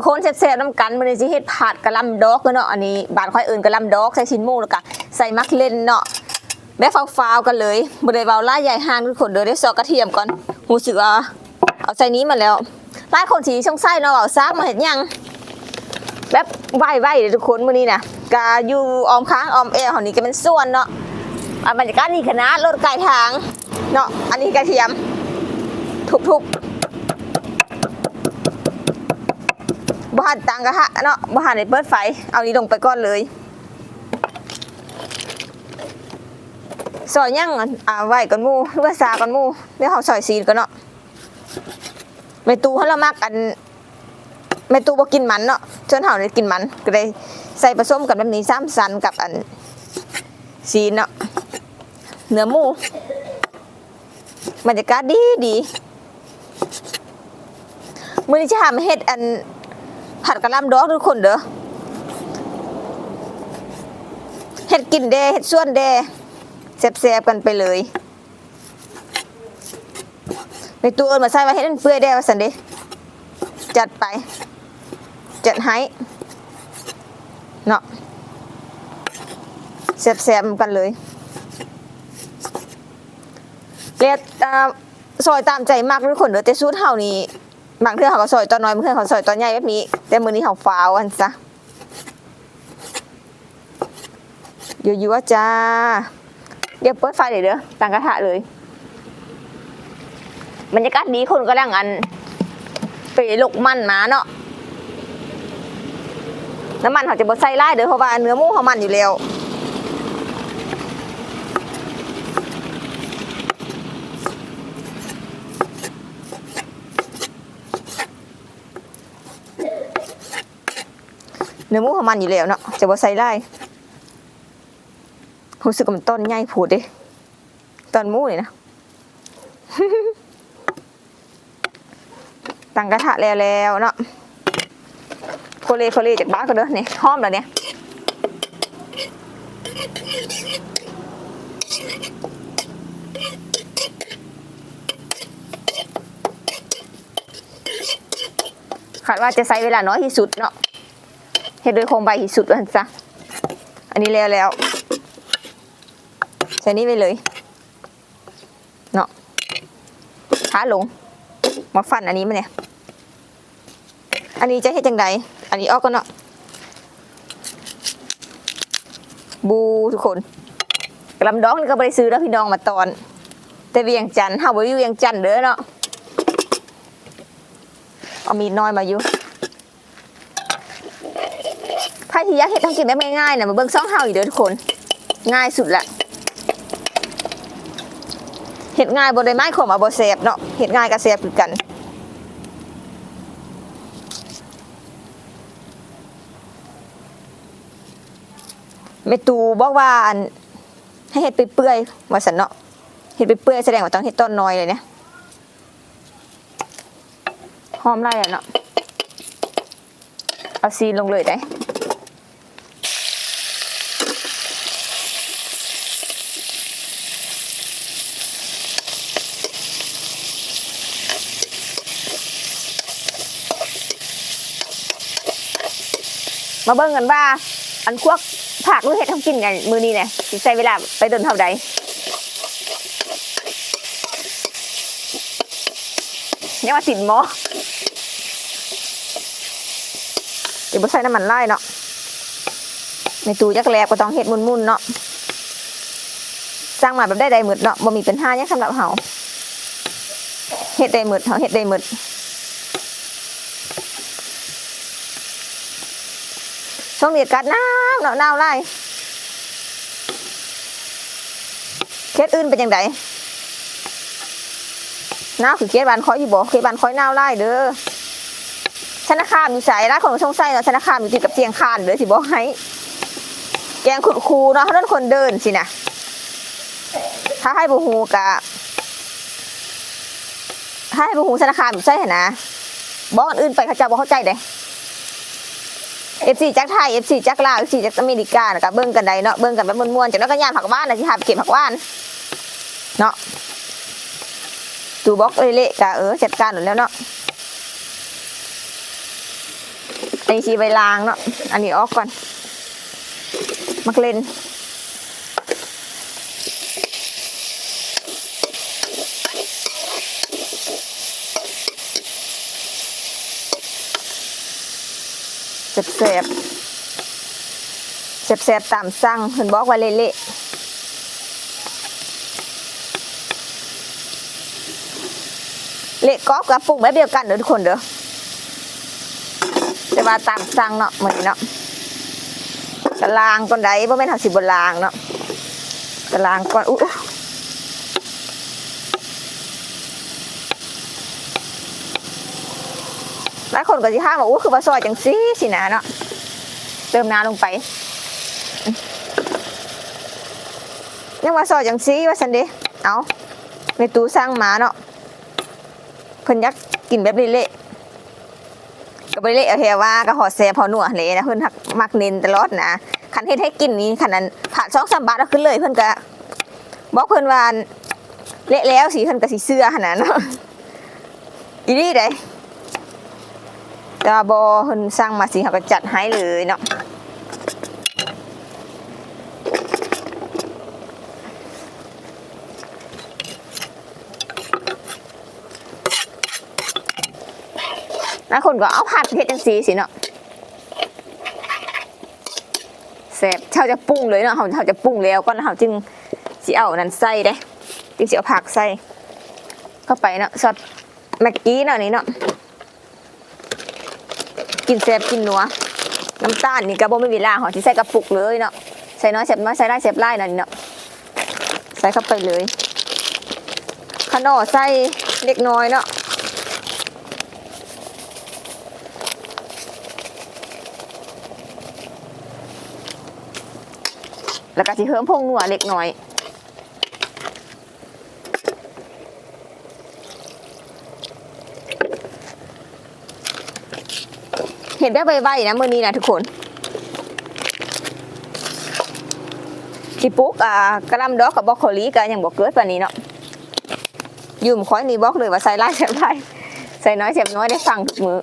ทุกคนแซ่บๆน้ำกันมันจะเฮ็ดผัดกะลำดอกเนาะอันนี้บานค่อยอิ้นกะลำดอกใส่ชิ้นหมูแล้วก็ใส่มักเล่นเนาะแบบฟาวๆกันเลยบ่ได้เว้าล่าใหญ่ห้างทุกคนเด้อได้ซอกกระเทียมก่อนรู้สึกว่าเอาใส่นี้มาแล้วหลายคนสิสงสัยเนาะว่าเอาซากมาเฮ็ดหยังแบบไหวไหวๆเลยทุกคนมื้อนี้น่ะกาอยู่ออมค้างออมแอร์ขอนี่ก็เป็นส่วนเนาะอะบรรยากาศนี่คณะรถไกลทางเนาะอันนี้กระเทียมทุบๆ หันตังกระทะเนาะบ่หันได้เปิดไฟ เอานี้ลงไปก่อนเลยซอยย่างอันอ่าไหวก่อนหมู่หรือว่าซาก่อนหมูเดี๋ยวเฮาซอยซีนก่อนเนาะแม่ตูเฮาละมักอันแม่ตูบ่กินมันเนาะจนเฮาได้กินมันก็เลยใส่ผสมกันแบบนี้ซ้ำสันกับอันซีนเนาะเนื้อหมูบรรยากาศดีดี มือนี้จะหามาเฮ็ดอัน ผัดกะหล่ำดอกทุกคนเด้อเฮ็ดกินแดเฮ็ดส่วนแดแซ่บๆกันไปเลยในตู้เอิ้นมาใส่ไว่าเฮ็ดมันเปื่อยแดว่าซั่นเดจัดไป จัดให้เนาะแซ่บๆกันเลยเรียอ่าซอยตามใจมากทุกคนเด้อแต่สูตรเฮานี่ บางเทื่อเขาก็ซอยตอนน้อยบางเทื่อเขาซอยตอนใหญ่แบบนี้ แต่มื้อนี้เฮาฟาวอันซะยั่วๆจ้าเดี๋ยวเปิดไฟเลยเด้อตั้งกระทะเลยบรรยากาศดีคนกำลังอันไปลกมันมาเนาะน้ำมันเขาจะบดใส่ไล่เด้อเพราะว่าเนื้อหมูเขามันอยู่แล้ว เนื้อหมูเขามันอยู่แล้วเนาะจะบดใส่ไล่รู้สึกว่ามันต้นใหญ่ผูดดิต้นหมูเลยนะ ตั้งกระทะแล้วแล้วเนาะโคเลโคเลจากบ้านก็เด้อเนี่ยหอมแล้วเนี่ยคาดว่าจะใช้เวลาน้อยที่สุดเนาะ เฮ็ดโดยโคมใบที่สุดวันซะอันนี้แล้วแล้วใส่นี่ไปเลยเนาะขาลงมาฟันอันนี้มาเนี่ยอันนี้จะเฮ็ดจังไดอันนี้ออกก่อนเนาะบูทุกคนกระลำดองนี่ก็ไปซื้อแล้วพี่น้องมาตอน แต่เวียงจันทน์เฮาบ่อยู่เวียงจันทน์เด้อเนาะเอามีดน้อยมาอยู่ ใครที่อยากเฮ็ดต้องกินได้ง่ายๆน่ะมาเบิ่งซ่องเฮาอีกเด้อทุกคน ง่ายสุดละเฮ็ดง่ายบ่ได้ไม้ขมเอาบ่แซ่บเนาะเฮ็ดง่ายก็แซ่บคือกันแม่ตูบอกว่าอันให้เห็ดไปเปื่อยๆว่าสันเนาะเห็ดไปเปื่อยแสดงว่าต้องเห็ดต้นน้อยเลยเนี่ยหอมไรอะเนาะเอาซีนลงเลยได้ มาเบิ่งกันว่าอันควักผักหรือเห็ดทำกินกันมือนี้เนี่ยสิใช้เวลาไปเดินเท่าใดเนี่ยว่าติดหมอเดี๋ยวบ่ใส่น้ำมันไล่เนาะในตู้ยักแลบก็ต้องเห็ดมุนๆเนาะสร้างมาแบบได้ใดหมดเนาะบ่มีปัญหาหยังสำหรับเฮาเฮ็ดได้หมดเฮาเฮ็ดได้หมด ช่วงนี้กาศหนาวหนาวหนาวไล่เคสอื่นเป็นยังไงหนาวคือเคสบานคอยอยู่บ่เคสบานคอยหนาวไล่เด้อธนาคารอยู่ใส่ร้านของชงไส้เนาะธนาคารอยู่ติดกับเชียงคานเด้อสิบอกให้แกงขุดคูเนาะเขาเดินคนเดินสินะถ้าให้บูฮูกะถ้าให้บูฮูธนาคารอยู่ใช่ไหมนะบอกอันอื่นไปเขาจะบอกเข้าใจเด้ เอฟซีจากไทยเอฟซีจากลาวเอฟซีจากอเมริกานะครับเบิ้งกันได้เนาะเบิ้งกันแบบม่วนๆจากนั้นก็ยางผักหว่านนะที่หาไปเก็บผักหว่านเนาะตูบ็อกเละๆกะเออจัดการหมดแล้วเนาะอันนี้ชีใบลางเนาะอันนี้ออกก่อนมักเล่น แสบแสบตามสั่งเห็นบอกว่าเละๆเละกอบกับปรุงแบบเดียวกันเด้อทุกคนเด้อแต่ว่าตามสั่งเนาะเหมือนเนาะกะลางก่อนใดบ่แม่นเฮาสิบ่ลางเนาะกะลางก่อนอู้ หลายคนก็สิถามว่าอู้คือว่าซอยจังซี่สินะเนาะเติมน้ำลงไปยังว่าซอยจังซี่ว่าซั่นเด้เอาในตู้สร้างมาเนาะเพิ่นยากกินแบบเละๆก็บ่เละเอาแค่ว่าก็หอดแซ่พอหนัวเลยนะเพิ่นหักมักเน้นตลอดนะคันเฮ็ดให้กินนี่คันนั้นผ่าน2-3บาทแล้วขึ้นเลยเพิ่นก็บอกเพิ่นว่าเละแล้วสิเพิ่นก็สิเชื่อหั่นน่ะเนาะอีนี่เด้ ตาบ่เพิ่นสั่งมาสิเขาก็จัดให้เลยเนาะแล้วคนก็เอาผัดเฮ็ดจังซี่สิเนาะแซ่บเฮาจะปรุงเลยเนาะเฮาเฮาจะปรุงแล้วก่อนแล้วเฮาจึงสิเอานั่นใส่เด้จึงสิเอาผักใส่เข้าไปเนาะซอสแม็กกี้เนาะนี่เนาะ กินแซ่บกินนัวน้ำตาลนี่ก็บ่มีเวลาหอสิใส่กระปุกเลยเนาะใส่น้อยแซ่บน้อยใส่ได้แซ่บหลายนั่นเนาะใส่เข้าไปเลยขนอใส่เล็กน้อยเนาะแล้วก็สิเพิ่มพงหนัวเล็กน้อย เห็นแบบไวๆนะมือนี้นะทุกคนสิปลูกอ่ากระลำดอกกับบรอกโคลีก็ยังบอกเกิดปานนี้เนาะยืมคอยนี่บล็อกเลยว่าใส่ไล่เสียบไล่ใส่น้อยเสียบน้อยได้ฟังทุกมือ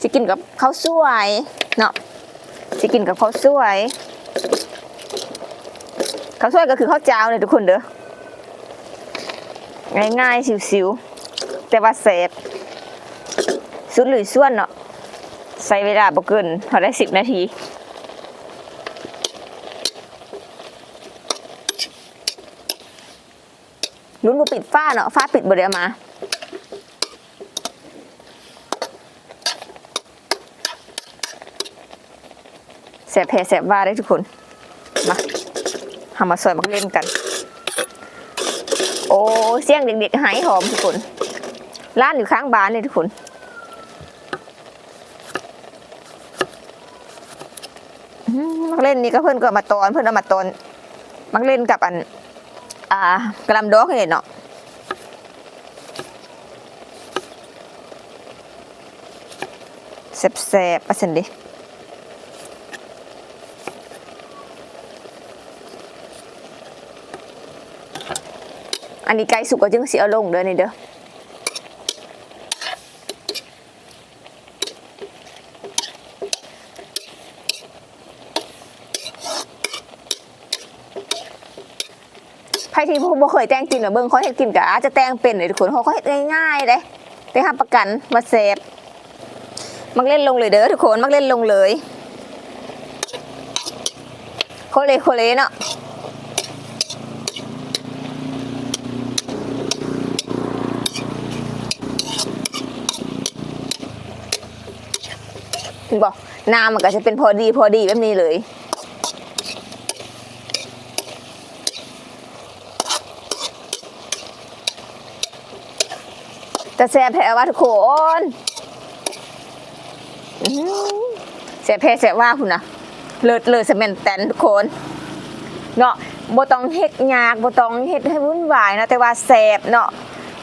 สิกินกับข้าวสวยเนาะสิกินกับข้าวสวยข้าวสวยก็คือข้าวเจ้าเลยทุกคนเด้อง่ายๆสิวๆ แต่ว่าเสพสุดหรือส่วนเนาะใส่เวลาบ่เกินพอได้สิบนาทีลุ้นบ่ปิดฝ้าเนาะฝ้าปิดบ่ได้เอามาแสบแผลแสบว่าได้ทุกคน มาทำมาซอยมักเล่นกัน โอ้ เสียงเด็กๆหายหอมทุกคน ร้านอยู่ข้างบ้านเลยทุกคนมักเล่นนี่ก็เพื่อนก็มาตอนเพื่อนเอามาตอนมักเล่นกับอัน อ่ากระลำดอกเห็นเนาะแสบๆประสันดิอันนี้ไก่สุกก็จึงเสียลงเด้อนี่เด้อ ไผที่บ่เคยแต่งกินหรือเบิ่งเขาเฮ็ดกินก็อาจจะแต่งเป็นเลยทุกคนเพราะเขาเฮ็ดง่ายๆเด้ได้รับประกันว่าแซ่บมักเล่นลงเลยเด้อทุกคนมักเล่นลงเลยโคเลโคเลเนาะบอกน้ำมันก็จะเป็นพอดีพอดีแบบนี้เลย แต่แซ่บแพ้ว่าทุกคนแซ่บแพ้แซ่บว่าคุณนะเลิศเลิศสแมนแตนทุกคนเนาะบ่ต้องเฮ็ดยากบ่ต้องเฮ็ดให้วุ่นวายเนาะแต่ว่าแซ่บเนาะ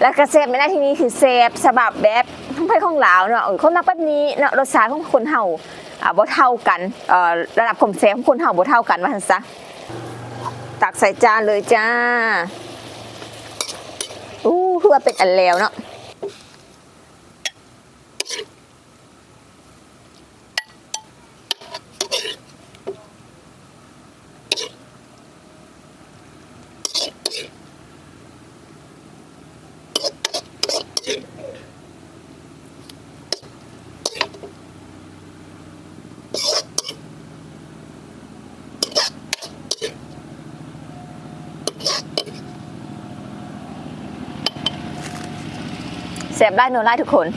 แล้วก็แซ่บในหน้าที่นี้คือแซ่บฉบับแบบทั้งไผของลาวเนาะเออคนมักแบบนี้เนาะรสชาติของคนเฮาอ่าบ่เท่ากันเอ่อระดับความแซ่บของคนเฮาบ่เท่ากันว่าซั่นซะตักใส่จานเลยจ้าอู้คือว่าเป็นอันแล้วเนาะ เสบได้โนได้ทุกคน